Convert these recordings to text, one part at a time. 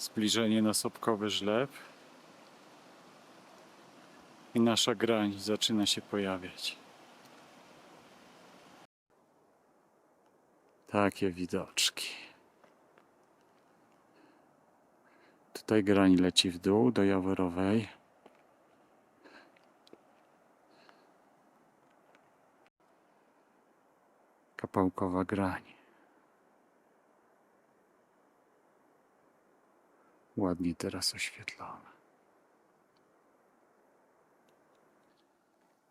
Zbliżenie na Sobkowy Żleb. I nasza grań zaczyna się pojawiać. Takie widoczki. Tutaj grań leci w dół do Jaworowej. Kapałkowa grań. Ładnie teraz oświetlona.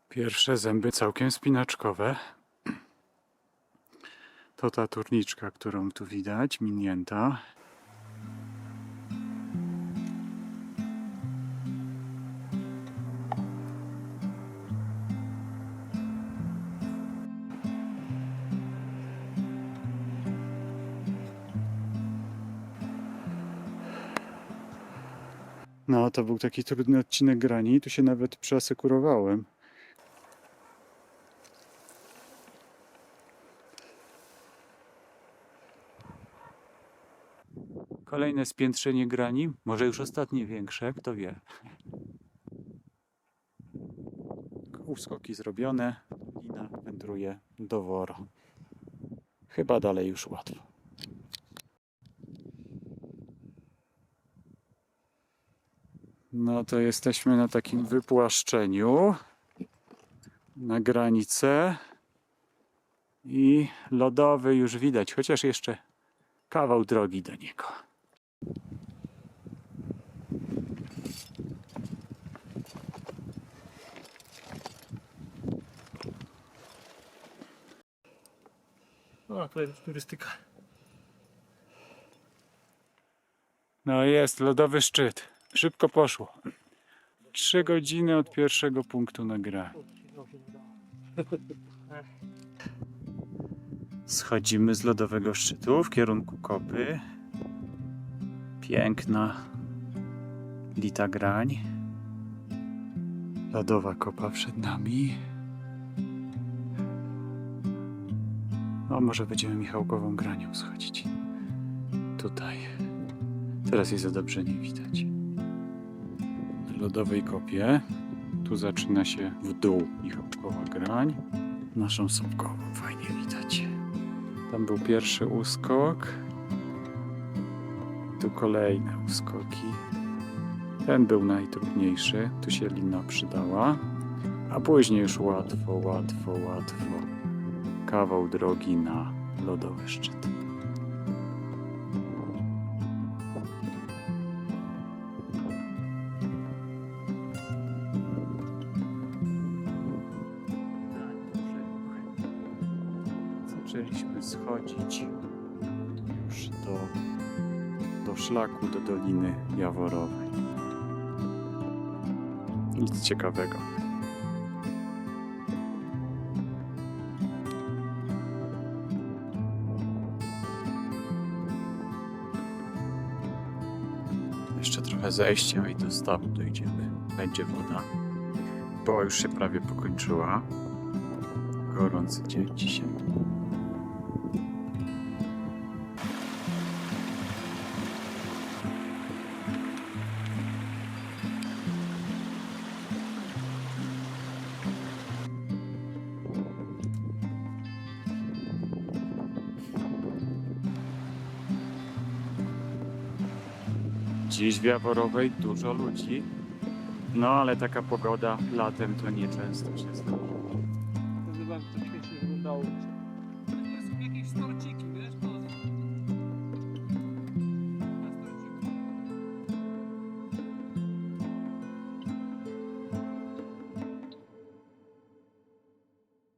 Pierwsze zęby całkiem spinaczkowe. To ta turniczka, którą tu widać, minięta. No, to był taki trudny odcinek grani. Tu się nawet przeasekurowałem. Kolejne spiętrzenie grani, może już ostatnie większe, kto wie. Uskoki zrobione, lina wędruje do wora. Chyba dalej już łatwo. No to jesteśmy na takim wypłaszczeniu na granicę i lodowy już widać, chociaż jeszcze kawał drogi do niego. O, tutaj turystyka. No jest, lodowy szczyt. Szybko poszło. Trzy godziny od pierwszego punktu nagrania. Schodzimy z lodowego szczytu w kierunku kopy. Piękna lita grań. Lodowa kopa przed nami. No, może będziemy Michałkową granią schodzić. Tutaj. Teraz jej za dobrze nie widać. Lodowej kopie. Tu zaczyna się w dół Michałkowa grań. Naszą Sobkową fajnie widać. Tam był pierwszy uskok. Tu kolejne uskoki. Ten był najtrudniejszy. Tu się lina przydała. A później już łatwo, łatwo, łatwo. Kawał drogi na lodowy szczyt. Zaczęliśmy schodzić już do, do szlaku, do Doliny Jaworowej. Nic ciekawego. Jeszcze trochę zejścia i do stawu dojdziemy. Będzie woda, bo już się prawie pokończyła. Gorący dzień dzisiaj. Dziś w Jaworowej dużo ludzi. No ale taka pogoda latem to nieczęsto się zdarza. Nazywam to śmiesznie wyglądało. Jakieś storciki